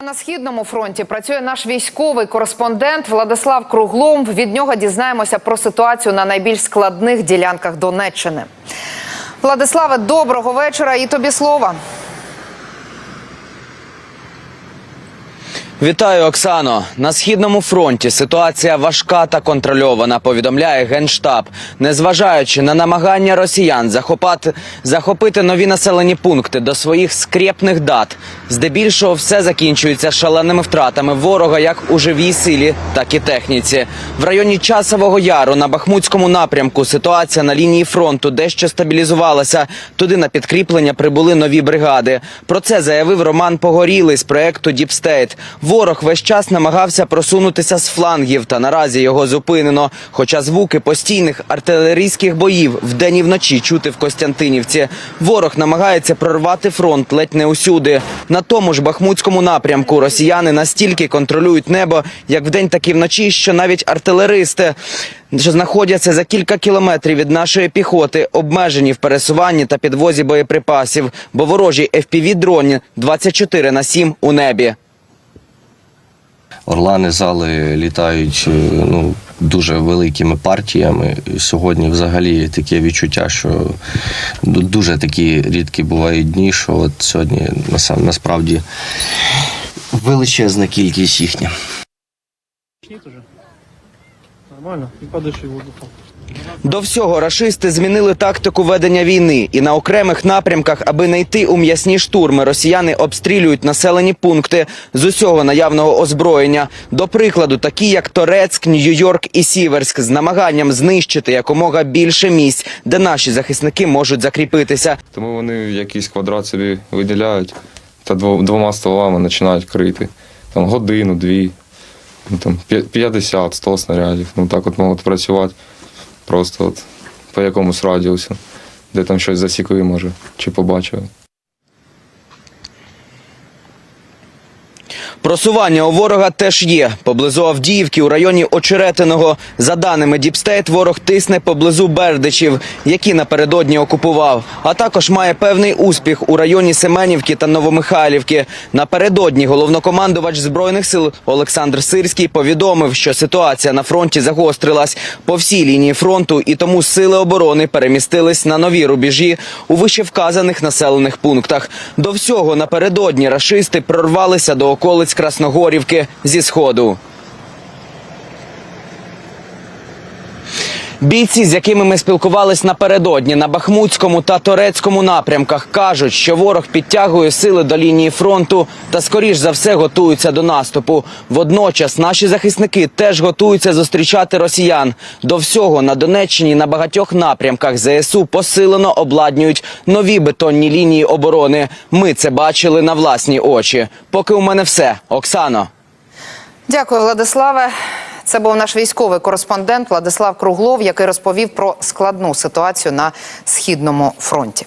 На східному фронті працює наш військовий кореспондент Владислав Круглом. Від нього дізнаємося про ситуацію на найбільш складних ділянках Донеччини. Владиславе, доброго вечора і тобі слова. Вітаю, Оксано. На східному фронті ситуація важка та контрольована. Повідомляє генштаб, незважаючи на намагання росіян захопати захопити нові населені пункти до своїх скрепних дат. Здебільшого все закінчується шаленими втратами ворога, як у живій силі, так і техніці. В районі часового яру на Бахмутському напрямку ситуація на лінії фронту дещо стабілізувалася. Туди на підкріплення прибули нові бригади. Про це заявив Роман Погорілий з проекту Діпстейт. Ворог весь час намагався просунутися з флангів, та наразі його зупинено. Хоча звуки постійних артилерійських боїв вдень і вночі чути в Костянтинівці. Ворог намагається прорвати фронт ледь не усюди. На тому ж бахмутському напрямку росіяни настільки контролюють небо, як вдень, так і вночі, що навіть артилеристи. Що знаходяться за кілька кілометрів від нашої піхоти, обмежені в пересуванні та підвозі боєприпасів, бо ворожі FPV-дроні 24 на 7 у небі. Орлани зали літають е, ну, дуже великими партіями. Сьогодні взагалі таке відчуття, що дуже такі рідкі бувають дні, що от сьогодні насправді величезна кількість їхня. Тошнит уже? Нормально, и подыши воздухом. До всього рашисти змінили тактику ведення війни, і на окремих напрямках, аби не йти у м'ясні штурми, росіяни обстрілюють населені пункти з усього наявного озброєння. До прикладу, такі як Торецьк, Нью-Йорк і Сіверськ, з намаганням знищити якомога більше місць, де наші захисники можуть закріпитися. Тому вони якийсь квадрат собі виділяють та дво- двома стволами починають крити. Там годину, дві, ну, там, 50, 100 снарядів. Ну так от можуть працювати просто от по якомусь радіусу, де там щось засікли, може, чи побачили. Просування у ворога теж є. Поблизу Авдіївки у районі Очеретиного. За даними Діпстейт, ворог тисне поблизу Бердичів, які напередодні окупував. А також має певний успіх у районі Семенівки та Новомихайлівки. Напередодні головнокомандувач збройних сил Олександр Сирський повідомив, що ситуація на фронті загострилась по всій лінії фронту, і тому сили оборони перемістились на нові рубежі у вищевказаних населених пунктах. До всього напередодні рашисти прорвалися до околиць Красногорівки зі сходу. Бійці, з якими ми спілкувались напередодні на Бахмутському та Торецькому напрямках, кажуть, що ворог підтягує сили до лінії фронту та скоріш за все готуються до наступу. Водночас наші захисники теж готуються зустрічати росіян. До всього на Донеччині на багатьох напрямках ЗСУ посилено обладнюють нові бетонні лінії оборони. Ми це бачили на власні очі. Поки у мене все, Оксано. Дякую, Владиславе. Це був наш військовий кореспондент Владислав Круглов, який розповів про складну ситуацію на східному фронті.